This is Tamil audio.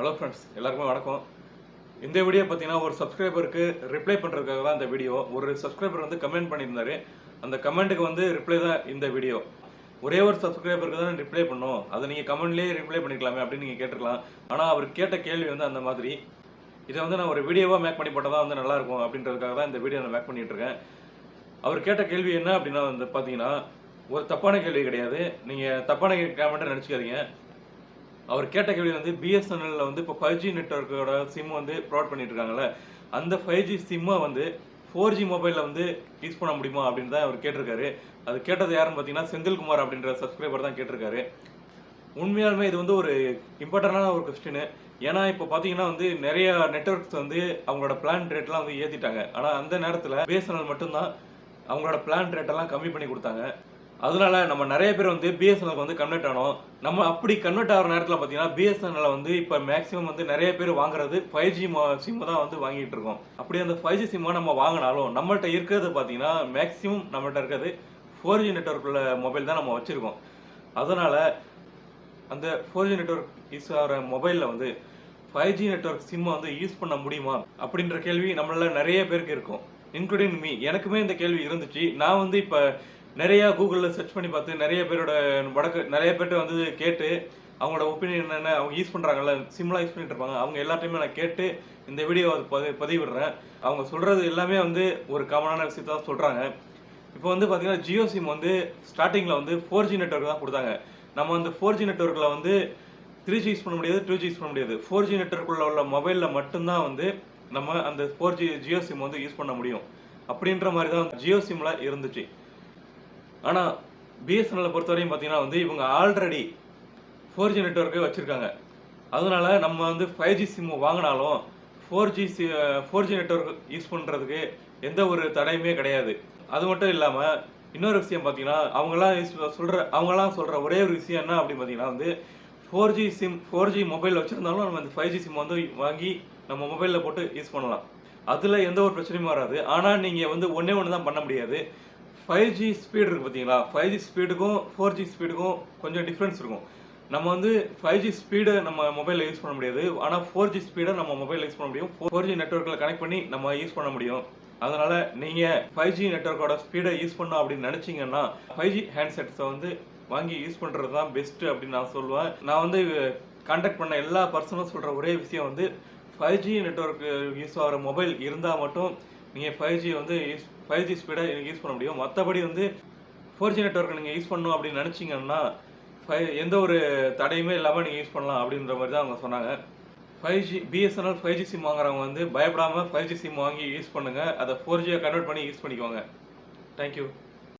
ஹலோ ஃப்ரெண்ட்ஸ் எல்லாருக்குமே வணக்கம். இந்த வீடியோ பார்த்தீங்கன்னா ஒரு சப்ஸ்கிரைபருக்கு ரிப்ளை பண்ணுறதுக்காக தான் இந்த வீடியோ ஒரு சப்ஸ்கிரைபர் வந்து கமெண்ட் பண்ணியிருந்தாரு. அந்த கமெண்ட்டுக்கு வந்து ரிப்ளை தான் இந்த வீடியோ ஒரே ஒரு சப்ஸ்கிரைபருக்கு தான் ரிப்ளை பண்ணோம். அதை நீங்கள் கமெண்ட்லேயே ரிப்ளை பண்ணிக்கலாமே அப்படின்னு நீங்கள் கேட்டிருக்கலாம். ஆனால் அவர் கேட்ட கேள்வி வந்து அந்த மாதிரி. இதை வந்து நான் ஒரு வீடியோவாக மேக் பண்ணி போட்டால் தான் வந்து நல்லாயிருக்கும் அப்படின்றதுக்காக தான் இந்த வீடியோ நான் மேக் பண்ணிகிட்ருக்கேன் இருக்கேன். அவர் கேட்ட கேள்வி என்ன அப்படின்னா வந்து பார்த்தீங்கன்னா ஒரு தப்பான கேள்வி கிடையாது. நீங்கள் தப்பான கமெண்ட்டை நினச்சிக்காதீங்க. அவர் கேட்ட கேள்வி வந்து பிஎஸ்என்எல்ல வந்து இப்போ ஃபைவ் ஜி நெட்ஒர்க்கோட சிம் வந்து ப்ரொவைட் பண்ணிட்டு இருக்காங்கல்ல அந்த ஃபைவ் ஜி சிம்மை வந்து ஃபோர் ஜி மொபைலில் வந்து யூஸ் பண்ண முடியுமா அப்படின்னு தான் அவர் கேட்டிருக்காரு. அது கேட்டது யாருன்னு பார்த்தீங்கன்னா செந்தில்குமார் அப்படின்ற சப்ஸ்கிரைபர் தான் கேட்டிருக்காரு. உண்மையாலுமே இது வந்து ஒரு இம்பார்ட்டண்டான ஒரு கொஸ்டின் ஏன்னா இப்போ பார்த்தீங்கன்னா வந்து நிறைய நெட்ஒர்க்ஸ் வந்து அவங்களோட பிளான் ரேட்லாம் வந்து ஏற்றிட்டாங்க ஆனால் அந்த நேரத்தில் பிஎஸ்என்எல் மட்டும்தான் அவங்களோட பிளான் ரேட்டெல்லாம் கம்மி பண்ணி கொடுத்தாங்க. அதனால நம்ம நிறைய பேர் வந்து பிஎஸ்என்எல் வந்து கன்வெர்ட் ஆனோம். நம்ம அப்படி கன்வெர்ட் ஆகிற நேரத்தில் பார்த்தீங்கன்னா பிஎஸ்என்எல் வந்து இப்போ மேக்ஸிமம் வந்து நிறைய பேர் வாங்குறது ஃபைவ் ஜி சிம்மு தான் வந்து வாங்கிட்டு இருக்கோம். அப்படி அந்த ஃபைவ் ஜி சிம்மை நம்ம வாங்கினாலும் நம்மள்கிட்ட இருக்கிறது பார்த்தீங்கன்னா மேக்ஸிமம் நம்மள்கிட்ட இருக்கிறது ஃபோர் ஜி நெட்ஒர்க் உள்ள மொபைல் தான் நம்ம வச்சுருக்கோம். அதனால அந்த ஃபோர் ஜி நெட்ஒர்க் யூஸ் ஆகிற மொபைலில் வந்து ஃபைவ் ஜி நெட்ஒர்க் சிம்மை வந்து யூஸ் பண்ண முடியுமா? அப்படின்ற கேள்வி நம்மளால் நிறைய பேருக்கு இருக்கும். இன்க்ளூடிங் மீ எனக்குமே இந்த கேள்வி இருந்துச்சு. நான் வந்து இப்போ நிறைய கூகுளில் சர்ச் பண்ணி பார்த்து நிறைய பேரோட வடக்கு நிறைய பேர்ட்ட வந்து கேட்டு அவங்களோட ஒப்பீனியன் என்னென்ன அவங்க யூஸ் பண்ணுறாங்கல்ல சிம்லாம் யூஸ் பண்ணிட்டு இருப்பாங்க. அவங்க எல்லாத்தையுமே நான் கேட்டு இந்த வீடியோ பதி பதிவிடுறேன். அவங்க சொல்கிறது எல்லாமே வந்து ஒரு காமனான விஷயத்த தான் சொல்கிறாங்க இப்போ வந்து பார்த்தீங்கன்னா ஜியோ சிம் வந்து ஸ்டார்டிங்கில் வந்து ஃபோர் ஜி நெட்ஒர்க் தான் கொடுத்தாங்க. நம்ம அந்த ஃபோர் ஜி நெட்ஒர்க்கில் வந்து த்ரீ ஜி யூஸ் பண்ண முடியாது டூ ஜி யூஸ் பண்ண முடியாது. ஃபோர் ஜி நெட்ஒர்க்குள்ள உள்ள மொபைலில் மட்டும்தான் வந்து நம்ம அந்த ஃபோர் ஜி ஜியோ சிம் வந்து யூஸ் பண்ண முடியும். அப்படின்ற மாதிரி தான் ஜியோ சிம்மில் இருந்துச்சு. ஆனால் பிஎஸ்என்எல்லை பொறுத்தவரையும் பார்த்தீங்கன்னா வந்து இவங்க ஆல்ரெடி ஃபோர் ஜி நெட்ஒர்க்கே வச்சுருக்காங்க. அதனால நம்ம வந்து ஃபைவ் ஜி சிம் வாங்கினாலும் four G C four G network use பண்ணுறதுக்கு எந்த ஒரு தடையுமே கிடையாது. அது மட்டும் இல்லாமல் இன்னொரு விஷயம் பார்த்தீங்கன்னா அவங்களாம் யூஸ் சொல்கிற அவங்களாம் சொல்கிற ஒரே ஒரு விஷயம் என்ன அப்படின்னு பார்த்தீங்கன்னா வந்து four G sim four G mobile வச்சுருந்தாலும் நம்ம இந்த ஃபைவ் ஜி சிம் வந்து வாங்கி நம்ம மொபைலில் போட்டு யூஸ் பண்ணலாம். அதில் எந்த ஒரு பிரச்சனையும் வராது. ஆனால் நீங்கள் வந்து ஒன்றே ஒன்று தான் பண்ண முடியாது. ஃபைவ் ஜி ஸ்பீடு இருக்குது பார்த்தீங்களா ஃபைவ் ஜி ஸ்பீடுக்கும் ஃபோர் ஜி ஸ்பீடுக்கும் கொஞ்சம் டிஃப்ரென்ஸ் இருக்கும். நம்ம வந்து ஃபைவ் ஜி ஸ்பீடை நம்ம மொபைலில் யூஸ் பண்ண முடியாது. ஆனால் ஃபோர் ஜி ஸ்பீடை நம்ம மொபைலில் யூஸ் பண்ண முடியும். ஃபோர் ஜி நெட்ஒர்க்கில் கனெக்ட் பண்ணி நம்ம யூஸ் பண்ண முடியும். அதனால் நீங்கள் ஃபைவ் ஜி நெட்ஒர்க்கோட ஸ்பீடை யூஸ் பண்ணோம் அப்படின்னு நினச்சிங்கன்னா ஃபைவ் ஜி ஹேண்ட்செட்ஸை வந்து வாங்கி யூஸ் பண்ணுறது தான் பெஸ்ட்டு அப்படின்னு நான் சொல்லுவேன். நான் வந்து கான்டாக்ட் பண்ண எல்லா பர்சனும் சொல்கிற ஒரே விஷயம் வந்து ஃபைவ் ஜி நெட்ஒர்க் யூஸ் ஆகிற மொபைல் இருந்தால் மட்டும் நீங்கள் ஃபைவ் ஜி வந்து யூஸ் ஃபைவ் ஜி ஸ்பீடை யூஸ் பண்ண முடியும். மற்றபடி வந்து ஃபோர் ஜி நெட்ஒர்க் நீங்கள் யூஸ் பண்ணணும் அப்படின்னு நினச்சிங்கன்னா ஃபைவ் எந்த ஒரு தடையுமே இல்லாமல் நீங்கள் யூஸ் பண்ணலாம் அப்படின்ற மாதிரி தான் அவங்க சொன்னாங்க. Five G BSNL five G SIM வாங்குறவங்க வந்து பயப்படாமல் ஃபைவ் ஜி சிம் வாங்கி யூஸ் பண்ணுங்கள் அதை ஃபோர் ஜியை கன்வெர்ட் பண்ணி யூஸ் பண்ணிக்குவாங்க தேங்க்யூ